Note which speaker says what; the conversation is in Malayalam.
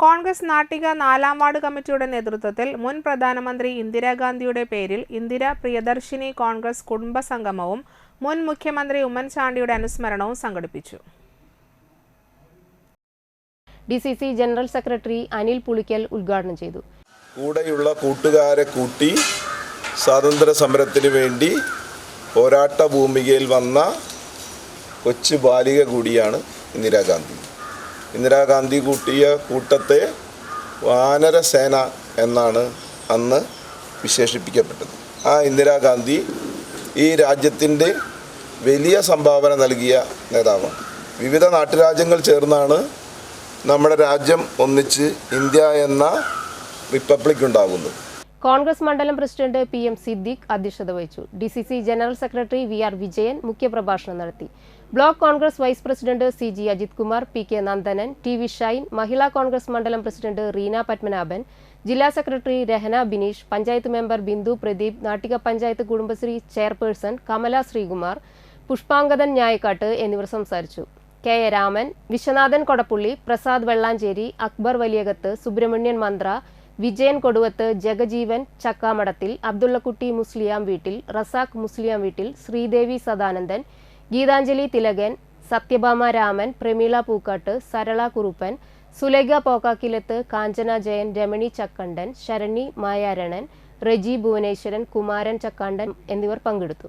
Speaker 1: കോൺഗ്രസ് നാട്ടിക നാലാം വാർഡ് കമ്മിറ്റിയുടെ നേതൃത്വത്തിൽ മുൻ പ്രധാനമന്ത്രി ഇന്ദിരാഗാന്ധിയുടെ പേരിൽ ഇന്ദിര പ്രിയദർശിനി കോൺഗ്രസ് കുടുംബ സംഗമവും മുൻ മുഖ്യമന്ത്രി ഉമ്മൻചാണ്ടിയുടെ അനുസ്മരണവും സംഘടിപ്പിച്ചു.
Speaker 2: D C C general secretary Anil Pulikkal ഉദ്ഘാടനം ചെയ്തു.
Speaker 3: കൂടെയുള്ള കൂട്ടുകാരെ കൂട്ടി സ്വാതന്ത്ര്യ സമരത്തിന് വേണ്ടി പോരാട്ട ഭൂമികയിൽ വന്ന കൊച്ചു ബാലിക കൂടിയാണ് ഇന്ദിരാഗാന്ധി. ഇന്ദിരാഗാന്ധി കൂട്ടിയ കൂട്ടത്തെ വാനരസേന എന്നാണ് അന്ന് വിശേഷിപ്പിക്കപ്പെട്ടത്. ആ ഇന്ദിരാഗാന്ധി ഈ രാജ്യത്തിന്റെ വലിയ സംഭാവന നൽകിയ നേതാവാണ്. വിവിധ നാട്ടുരാജ്യങ്ങൾ ചേർന്നാണ് നമ്മുടെ രാജ്യം ഒന്നിച്ച് ഇന്ത്യ എന്ന റിപ്പബ്ലിക് ഉണ്ടാകുന്നത്
Speaker 2: കോൺഗ്രസ് മണ്ഡലം പ്രസിഡന്റ് പി എം സിദ്ദിഖ് അധ്യക്ഷത വഹിച്ചു. D C C general secretary V R Vijayan മുഖ്യപ്രഭാഷണം നടത്തി. Block Congress vice president C G Ajith Kumar P K Nandanan T V Shine Mahila Congress മണ്ഡലം പ്രസിഡന്റ് റീന പത്മനാഭൻ ജില്ലാ secretary Rehana Bineesh panchayat member Bindu Pradeep Nattika panchayat Kudumbashree chairperson Kamala Sreekumar Pushpangadan Njayakkattu എന്നിവർ സംസാരിച്ചു. കെ എ രാമൻ വിശ്വനാഥൻ കൊടപ്പുള്ളി പ്രസാദ് വെള്ളാഞ്ചേരി അക്ബർ വലിയകത്ത് സുബ്രഹ്മണ്യൻ മന്ത്ര വിജയൻ കൊടുവത്ത് ജഗജീവൻ ചക്കാമടത്തിൽ അബ്ദുള്ളക്കുട്ടി മുസ്ലിയാം വീട്ടിൽ റസാഖ് മുസ്ലിയാം വീട്ടിൽ ശ്രീദേവി സദാനന്ദൻ ഗീതാഞ്ജലി തിലകൻ സത്യഭാമ രാമൻ പ്രമീള പൂക്കാട്ട് സരള കുറുപ്പൻ സുലേഖ പോക്കാക്കിലത്ത് കാഞ്ചന ജയൻ രമണി ചക്കണ്ടൻ ശരണി മായാരണൻ റെജി ഭുവനേശ്വരൻ കുമാരൻ ചക്കാണ്ടൻ എന്നിവർ പങ്കെടുത്തു.